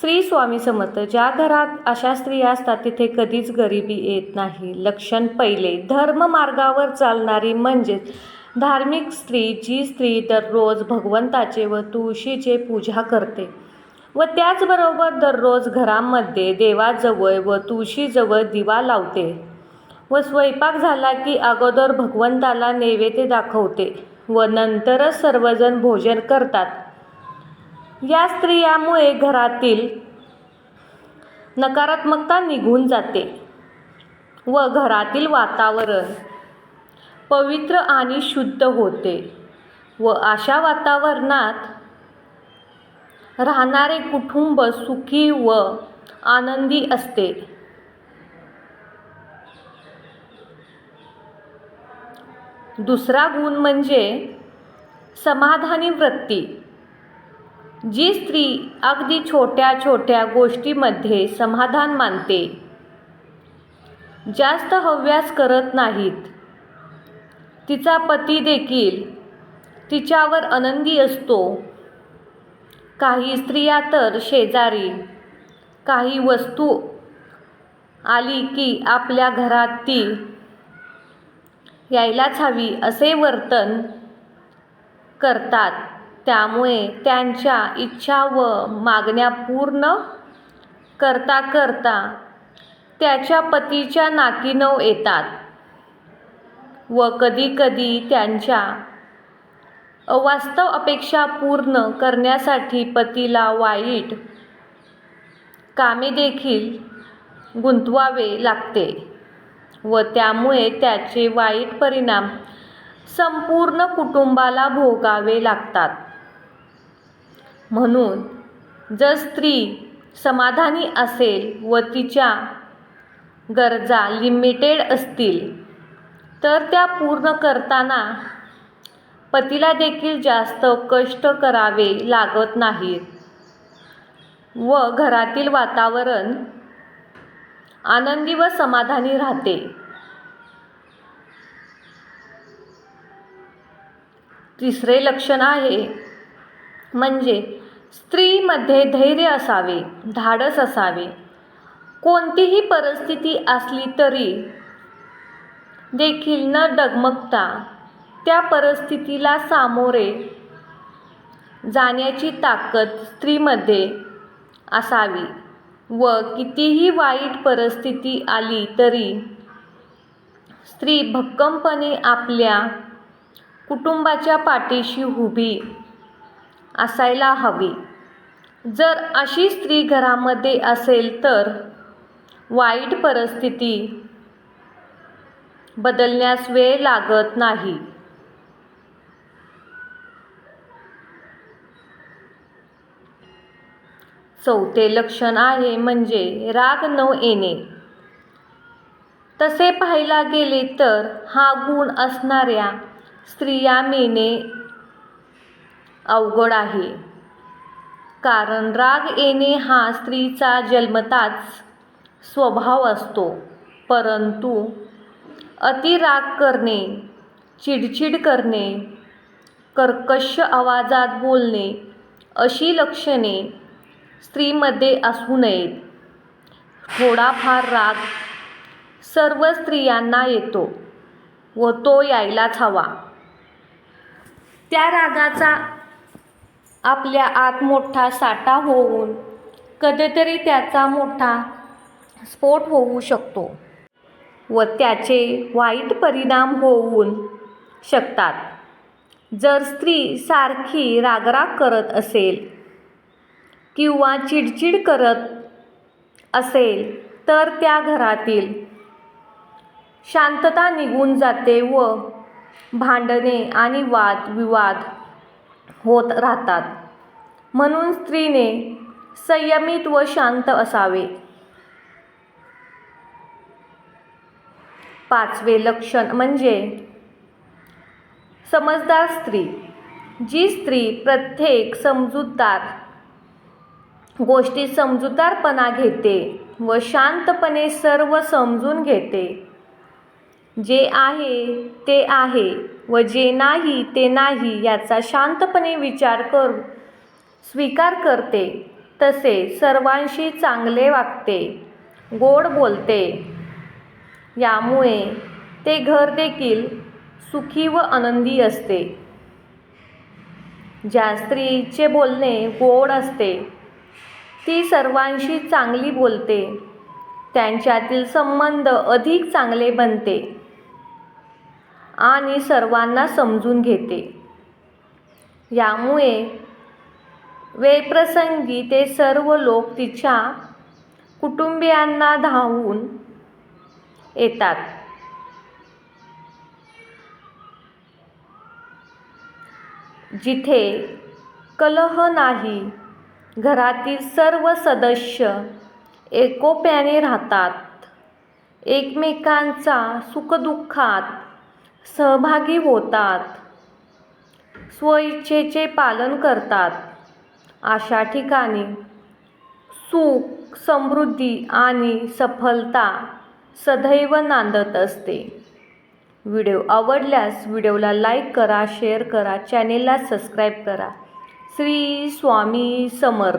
श्री स्वामी समर्थ ज्या घरात अशा स्त्रिया असतात तिथे कधीच गरिबी येत नाही. लक्षण पहिले धर्म मार्गावर चालणारी म्हणजेच धार्मिक स्त्री जी स्त्री दररोज भगवंताचे व तुळशीचे पूजा करते. व त्याचबरोबर दररोज घरामध्ये देवाजवळ व तुळशीजवळ दिवा लावते. व स्वयंपाक झाला की अगोदर भगवंताला नैवेद्य दाखवते. व नंतरच सर्वजण भोजन करतात. या स्त्रियामुळे घरातील नकारात्मकता निघून जाते व घरातील वातावरण पवित्र आणि शुद्ध होते व अशा वातावरणात राहणारे कुटुंब सुखी व आनंदी असते. दुसरा गुण म्हणजे समाधानी वृत्ती. जी स्त्री अगदी छोट्या छोट्या गोष्टीमध्ये समाधान मानते जास्त हव्यास करत नाहीत. तिचा पती देखील तिच्यावर आनंदी असतो. काही स्त्रिया तर शेजारी काही वस्तू आली की आपल्या घरात ती यायलाच हवी असे वर्तन करतात. त्यामुळे त्यांच्या इच्छा व मागण्या पूर्ण करता करता त्याच्या पतीच्या नाकीनऊ येतात व कधीकधी त्यांच्या अवास्तव अपेक्षा पूर्ण करण्यासाठी पतीला वाईट कामे देखील गुंतवावे लागते व त्यामुळे त्याचे वाईट परिणाम संपूर्ण कुटुंबाला भोगावे लागतात. म्हणून जर स्त्री समाधानी असेल व तिच्या गरजा लिमिटेड असतील तर त्या पूर्ण करताना पतीला देखील जास्त कष्ट करावे लागत नाहीत. व घरातील वातावरण आनंदी व समाधानी राहते. तिसरे लक्षण आहे म्हणजे स्त्रीमध्ये धैर्य असावे धाडस असावे. कोणतीही परिस्थिती असली तरी देखील न डगमगता त्या परिस्थितीला सामोरे जाण्याची ताकद स्त्रीमध्ये असावी व कितीही वाईट परिस्थिती आली तरी स्त्री भक्कमपणे आपल्या कुटुंबाच्या पाठीशी उभी असायला हवी. जर अशी स्त्री घरामध्ये असेल तर वाईट परिस्थिती बदलण्यास वेळ लागत नाही. चौथे लक्षण आहे म्हणजे राग न येणे. तसे पाहायला गेले तर हा गुण असणाऱ्या स्त्रिया मिळणे अवघड आहे. कारण राग येणे हा स्त्रीचा जन्मताच स्वभाव असतो. परंतु अतिराग करणे चिडचिड करणे कर्कश आवाजात बोलणे अशी लक्षणे स्त्रीमध्ये असू नयेत. थोडाफार राग सर्व स्त्रियांना येतो व तो यायलाच हवा. त्या रागाचा आपल्या आत मोठा साठा होऊन कधीतरी त्याचा मोठा स्फोट होऊ शकतो व त्याचे वाईट परिणाम होऊन शकतात. जर स्त्री सारखी रागराग करत असेल किंवा चिडचिड करत असेल तर त्या घरातील शांतता निघून जाते व भांडणे आणि वाद विवाद होत राहतात. म्हणून स्त्रीने संयमित व शांत असावे. पाचवे लक्षण म्हणजे समजदार स्त्री. जी स्त्री प्रत्येक समजूतदार गोष्टी समजूतदारपणा घेते व शांतपणे सर्व समजून घेते. जे आहे ते आहे व जे नाही ते नाही याचा शांतपणे विचार करून स्वीकार करते तसे सर्वांशी चांगले वागते गोड बोलते. यामुळे ते घर देखील सुखी व आनंदी असते. ज्या स्त्रीचे बोलणे गोड असते ती सर्वांशी चांगली बोलते. त्यांच्यातील संबंध अधिक चांगले बनते. आणि सर्वांना समजून घेते. यामुळे वेळप्रसंगी ते सर्व लोक तिच्या कुटुंबियांना धावून येतात. जिथे कलह नाही घरातील सर्व सदस्य एकोप्याने राहतात. एकमेकांचा सुखदुःखात सहभागी होतात. स्वइच्छेचे पालन करतात. अशा ठिकाणी सुख समृद्धी आणि सफलता सदैव नांदत असते. व्हिडिओ आवडल्यास व्हिडिओला लाईक करा शेअर करा चॅनेलला सबस्क्राईब करा. श्री स्वामी समर्थ.